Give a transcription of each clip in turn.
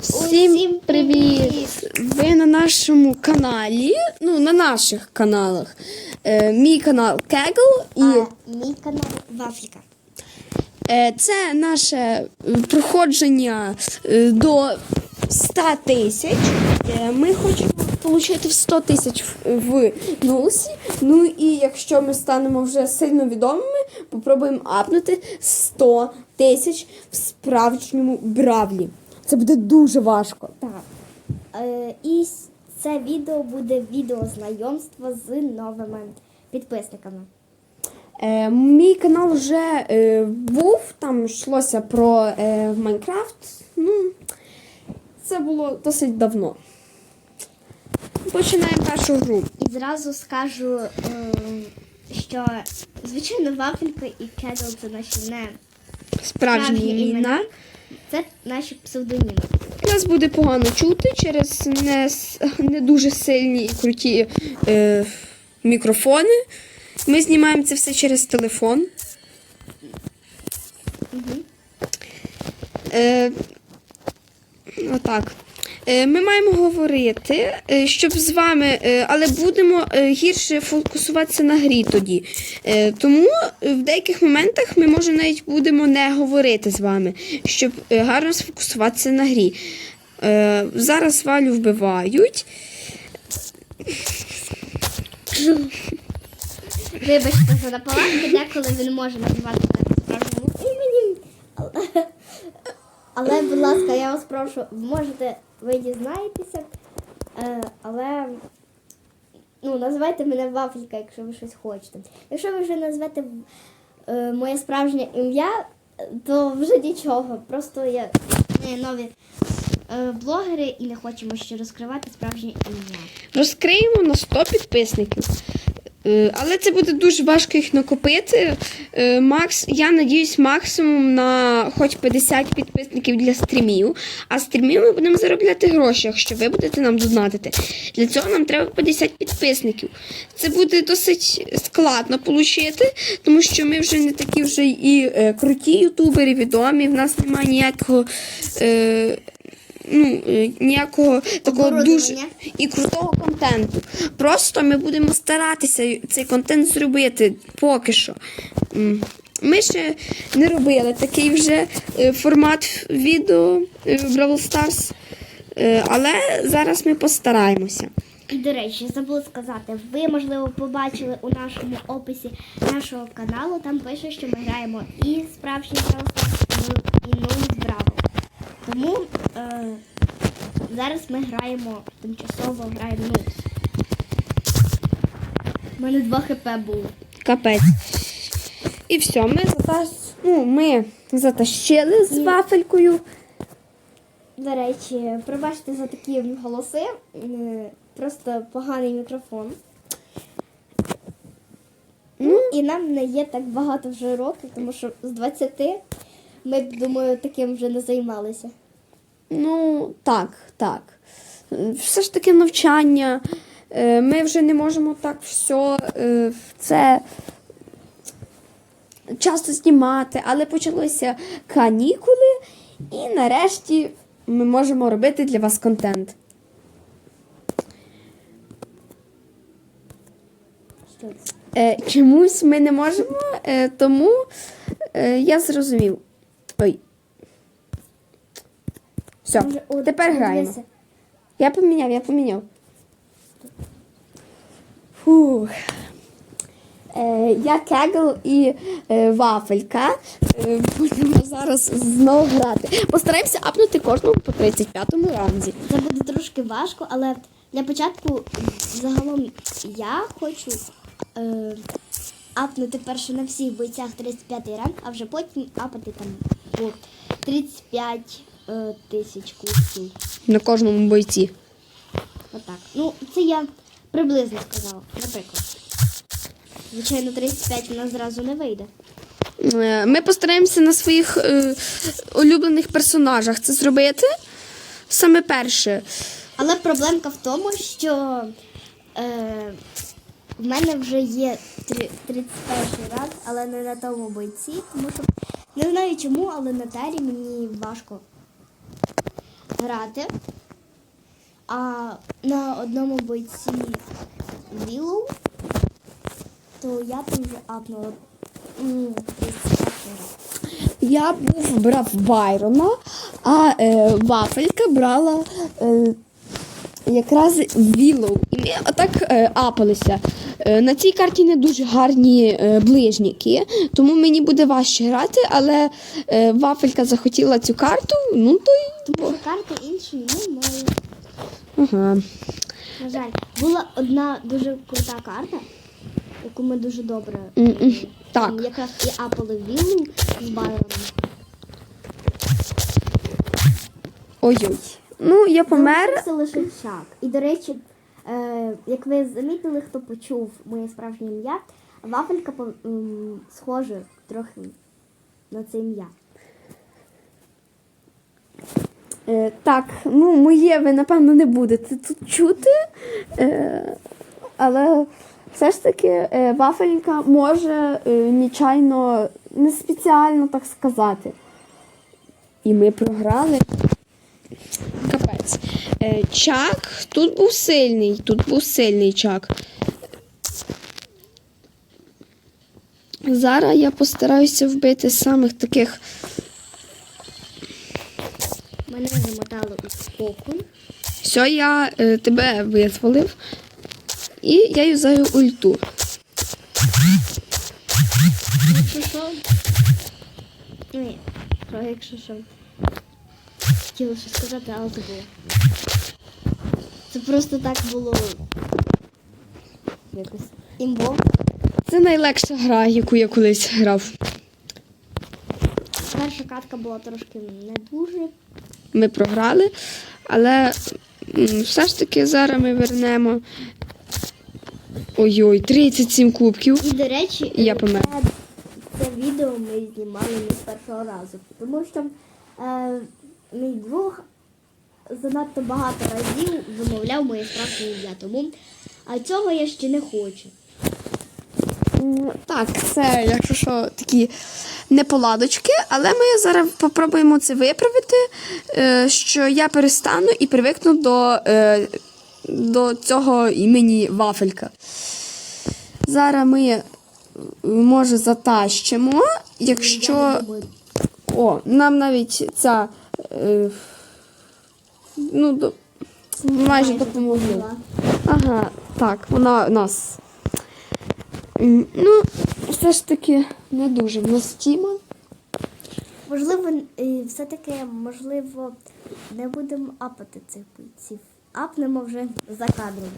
Всім привіт! Ви на нашому каналі, ну на наших каналах. Е, мій канал Кегл і А мій канал Вафліка. е, це наше проходження е, до 100 тисяч. Е, ми хочемо отримати 100 тисяч в, в Нулсі. Ну і якщо ми станемо вже сильно відомими, попробуємо апнути 100 тисяч в справжньому бравлі. Це буде дуже важко. Так. Е, і це відео буде відео знайомства з новими підписниками. Е, мій канал вже е, був, там йшлося про е, Майнкрафт. Ну, це було досить давно. Починаємо першу гру. І зразу скажу, е, що звичайно Вафелька і Кедл це наші не Справжні справжні імена. Це наші псевдоніми. Нас буде погано чути через не, с- не дуже сильні і круті е, мікрофони. Ми знімаємо це все через телефон. Е, отак. Е, Ми маємо говорити, е, щоб з вами, е, але будемо гірше фокусуватися на грі тоді. Тому в деяких моментах ми може навіть будемо не говорити з вами, щоб гарно сфокусуватися на грі. Зараз Валю вбивають. Вибачте за наполегки, деколи він може називати імені. Але, але, будь ласка, я вас прошу, можете, ви дізнаєтеся, е, але ну, називайте мене Вафелька, якщо ви щось хочете. Якщо ви вже назвете е, моє справжнє ім'я, то вже нічого. Просто я не нові е, блогери і не хочемо ще розкривати справжнє ім'я. Розкриємо на 100 підписників. Е, Але це буде дуже важко їх накопити. Е, Макс, я надіюсь, максимум на хоч 50 підписників для стрімів. А стрімів ми будемо заробляти гроші, якщо ви будете нам донатити. Для цього нам треба 50 підписників. Це буде досить складно отримати, тому що ми вже не такі вже і е, круті ютубери, відомі. В нас немає ніякого. Е, Ну, е, ніякого такого дуже і крутого контенту. Просто ми будемо старатися цей контент зробити поки що. Ми ще не робили такий вже е, формат відео Stars, е, але зараз ми постараємося. І, до речі, забула сказати, ви, можливо, побачили у нашому описі нашого каналу, там пише, що ми граємо і справжній Brawl Stars, і Нуль Браво. Тому е, зараз ми граємо, тимчасово граємо Нуль. У мене 2 хп було. Капець. І все, ми затащ... ну, ми затащили з вафелькою. До речі, пробачте за такі голоси. Просто поганий мікрофон. Ну, і нам не є так багато вже років, тому що з 20 ми думаю, таким вже не займалися. Ну, так, так. Все ж таки навчання. Е, Ми вже не можемо так все е, це часто знімати, але почалися канікули, і нарешті ми можемо робити для вас контент. Е, Чомусь ми не можемо, тому я зрозумів. Ой. Все, Може, тепер граємо. Я поміняв, я поміняв. Фух. Е, я Кегл і е, Вафелька. Е, будемо зараз знову грати. Постараємося апнути кожного по 35-му раунді. Це буде трошки важко, але для початку загалом я хочу е, апнути перше на всіх бойцях 35 ранг, а вже потім апати там по 35 е, тисяч кусків. На кожному бойці. Отак. Ну, це я приблизно сказала, наприклад. Звичайно, 35 у нас зразу не вийде. Е, Ми постараємося на своїх е, улюблених персонажах це зробити. Саме перше. Але проблемка в тому, що е, в мене вже є 31 раз, але не на тому бойці, тому що не знаю чому, але на тері мені важко грати. А на одному бойці Віллоу, то я там вже апнула. Я був брав Байрона, а е, вафелька брала е, якраз Вілоу. І отак е, апалися. Е, на цій карті не дуже гарні е, ближніки, тому мені буде важче грати, але вафелька захотіла цю карту, ну то й. Тому що карти інші немає. Ага. На жаль, була одна дуже крута карта, яку ми дуже добре. Е, так. Якраз і апали Віллу з Байроном. Ой-ой. Ну, я помер. Залишився лише чак. І, до речі, як ви замітили, хто почув моє справжнє ім'я, вафелька схожа трохи на це ім'я. Е, так, ну моє ви, напевно, не будете тут чути. Е, але все ж таки е, вафелька може е, нечайно, не спеціально так сказати. І ми програли. Е, чак тут був сильний, тут був сильний чак. Зараз я постараюся вбити самих таких Мене замотало у споку. Все, я е, тебе визволив. І я юзаю ульту. Якщо що. Ні, про якщо що. Хотіла щось сказати, але забула. Це просто так було. Якось імбо. Це найлегша гра, яку я колись грав. Перша катка була трошки не дуже. Ми програли, але все ж таки зараз ми вернемо. Ой-ой, 37 кубків. І, до речі, Я помер. Це, це відео ми знімали не з першого разу. Тому що е, мій друг занадто багато разів вимовляв моє справжнє ім'я. Тому а цього я ще не хочу. Так, це, якщо що, такі неполадочки, але ми зараз попробуємо це виправити, е, що я перестану і привикну до, е, до цього імені Вафелька. Зараз ми, е, може, затащимо, якщо. О, нам навіть ця. Ну, до, майже допомогла. Ага, так, вона нас. Ну, все ж таки не дуже в нас тіма. Можливо, е, все-таки, можливо, не будемо апати цих бойців. Апнемо вже за кадром.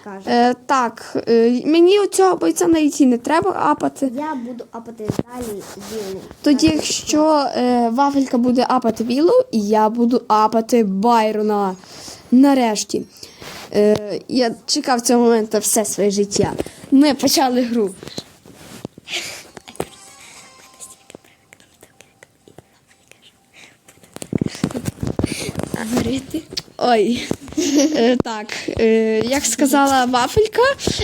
Скажемо. Е, так, е, мені оцього бойця на ІТ не треба апати. Я буду апати далі вілу. Тоді, якщо е, Вафелька буде апати Вілу, я буду апати Байрона. Нарешті. Е, я чекав цього моменту все своє життя. Ми почали гру. Ой, так, е, як сказала Вафелька,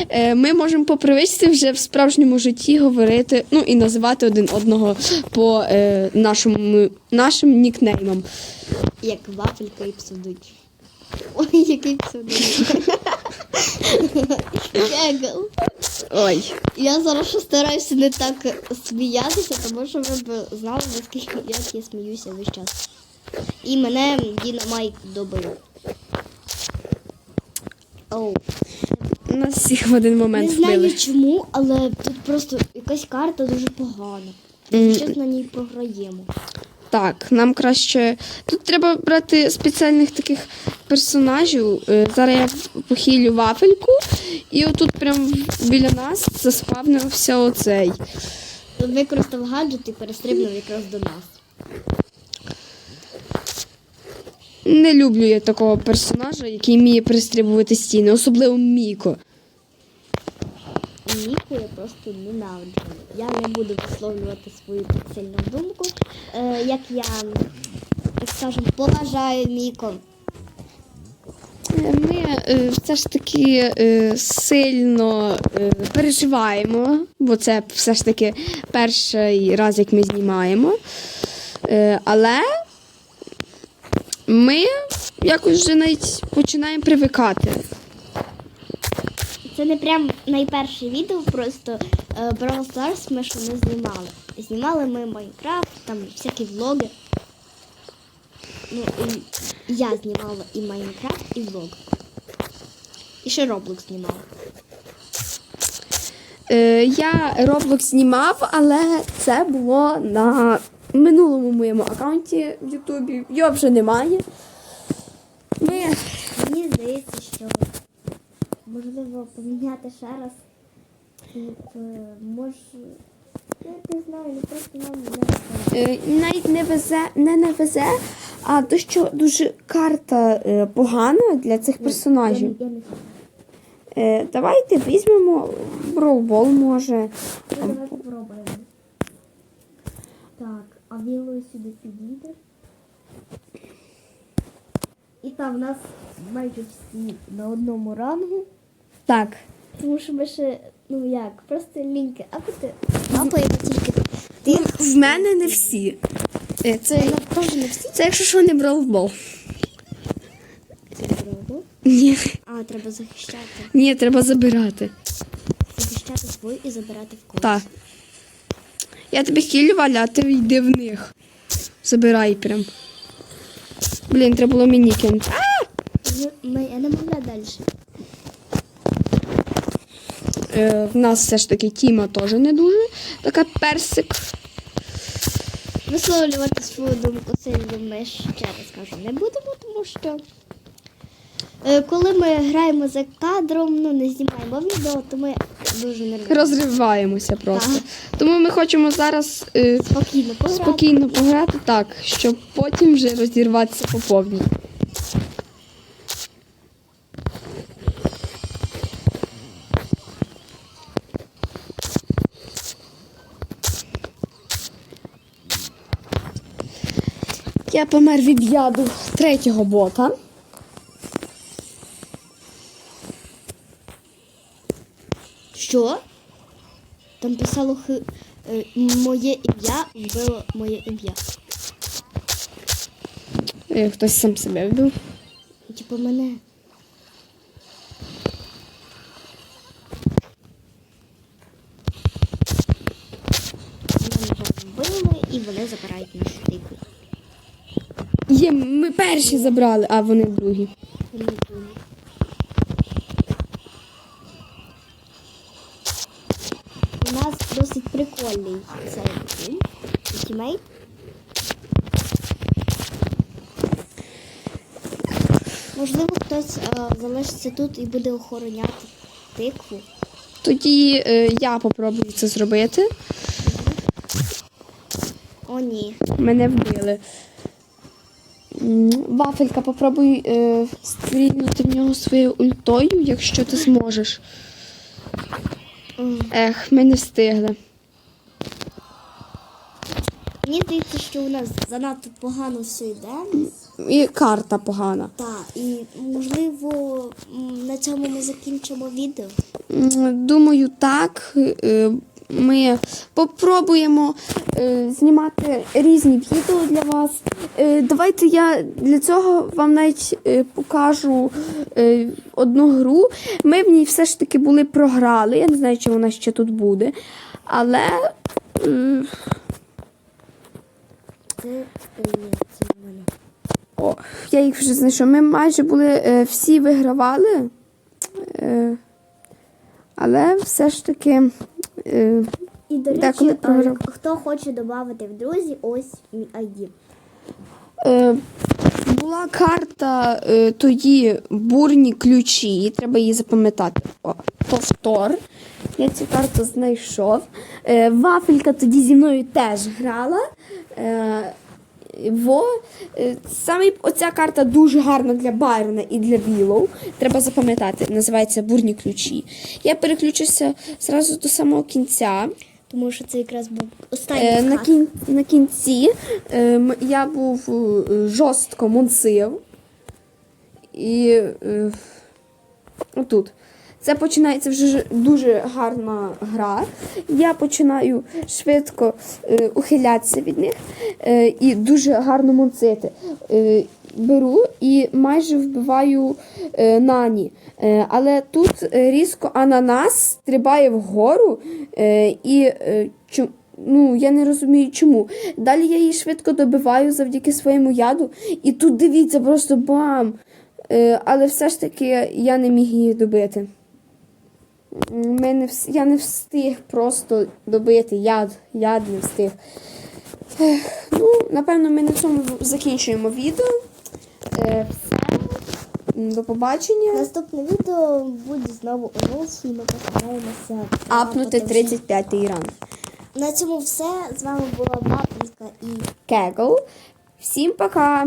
е, ми можемо по привичці вже в справжньому житті говорити, ну і називати один одного по е, нашому, нашим нікнеймам. Як вафелька і псудуть. Ой, який псевдонім. Кегл. Ой. Я зараз ще стараюся не так сміятися, тому що ви б знали, наскільки як я сміюся весь час. І мене Діна Майк добив. Оу. Нас всіх в один момент Не знаю вбили. чому, але тут просто якась карта дуже погана. М. Зараз на ній програємо. Так, нам краще. Тут треба брати спеціальних таких персонажів. Е, Зараз я похилю вафельку, і отут прямо біля нас заспавнився оцей. Використав гаджет і перестрибнув якраз до нас. Не люблю я такого персонажа, який вміє пристрибувати стіни, особливо Міко. Міку я просто ненавиджу. Я не буду висловлювати свою сильну думку. Е, як я, так скажемо, поважаю Міко. Ми е, все ж таки е, сильно е, переживаємо, бо це все ж таки перший раз, як ми знімаємо. Е, але ми якось вже навіть починаємо привикати. Це не прям найперше відео, просто е, Brawl Stars ми що не знімали. Знімали ми Майнкрафт, там всякі влоги. Ну, і я знімала і Майнкрафт, і влог. І ще Roblox знімала. Е, я Roblox знімав, але це було на минулому моєму аккаунті в Ютубі. Його вже немає. Ми Мені здається, що можливо поміняти ще раз. Е, може, я не знаю, просто нам не е, навіть не везе, не не везе, а то, що дуже карта е, погана для цих персонажів. Я, я знаю. Е, давайте візьмемо Броубол, може. Ну, давай попробуємо. Так, а білою сюди підійде. І там в нас майже всі на одному рангу. Так. Тому що ми ще, ну як, просто ліньки. А ти лапаємо тільки ти. В мене не всі. Е, це, Теж не всі це якщо що не Броубол. це правда. Ні, А, треба захищати. ні, треба забирати. Захищати свою і забирати в когось. Так. Я тобі хілю, Валя, а ти йди в них. Забирай прям. Блін, треба було мені кинути. Ну, я не могла далі. Е, в нас все ж таки Тіма теж не дуже. Така персик. Висловлювати свою думку сильно ми ще раз кажу не будемо, тому що коли ми граємо за кадром, ну не знімаємо відео, то ми дуже нервуємо. Розриваємося просто. Так. Тому ми хочемо зараз е, Спокійно пограти. спокійно пограти так, щоб потім вже розірватися по повній. Я помер від яду третього бота. Що? Там писало хи... е, моє ім'я вбило моє ім'я. Е, Хтось сам себе вбив. Типу мене. Вбили і вони забирають нашу тику. Є, ми перші забрали, а вони другі. У нас прикольний цей. Тімейт. Можливо, хтось а, залишиться тут і буде охороняти тикву. Тоді е, я попробую це зробити. О, ні. Мене вбили. Вафелька, попробуй е, стрільнути в нього своєю ультою, якщо ти зможеш. Ех, ми не встигли. Мені здається, що у нас занадто погано все йде. І карта погана. Так, і можливо на цьому ми закінчимо відео. Думаю, так. Е, Ми попробуємо е, знімати різні відео для вас. Е, Давайте я для цього вам навіть е, покажу е, одну гру. Ми в ній все ж таки були програли. Я не знаю, чи вона ще тут буде. Але е, Це, е, ні, це не мене. О, я їх вже знайшов. Ми майже були е, всі вигравали. Е, але все ж таки. Е, І до речі, Деколи а, програв. хто хоче додати в друзі, ось мій ID. е, була карта е, тоді бурні ключі, треба її запам'ятати. О, повтор. Я цю карту знайшов. Е, Вафелька тоді зі мною теж грала. Е, Во, е, саме оця карта дуже гарна для Байрона і для Вілоу. Треба запам'ятати, називається бурні ключі. Я переключуся зразу до самого кінця. Тому що це якраз був останній Е, на, кін, на кінці е, я був е, жорстко монсив. І е, отут. Це починається вже дуже гарна гра. Я починаю швидко е, ухилятися від них е, і дуже гарно монцити. Е, беру і майже вбиваю е, нані. Е, але тут різко ананас стрибає вгору е, і е, чу, ну, я не розумію чому. Далі я її швидко добиваю завдяки своєму яду. І тут дивіться, просто бам! Е, але все ж таки я не міг її добити. Ми не вс- я не встиг просто добити яд. Яд не встиг. Ех, ну, напевно, ми на цьому закінчуємо відео. Е, До побачення. Наступне відео буде знову у і ми постараємося Апнути 35-й ранг. На цьому все. З вами була Бабулька і Кегл. Всім пока!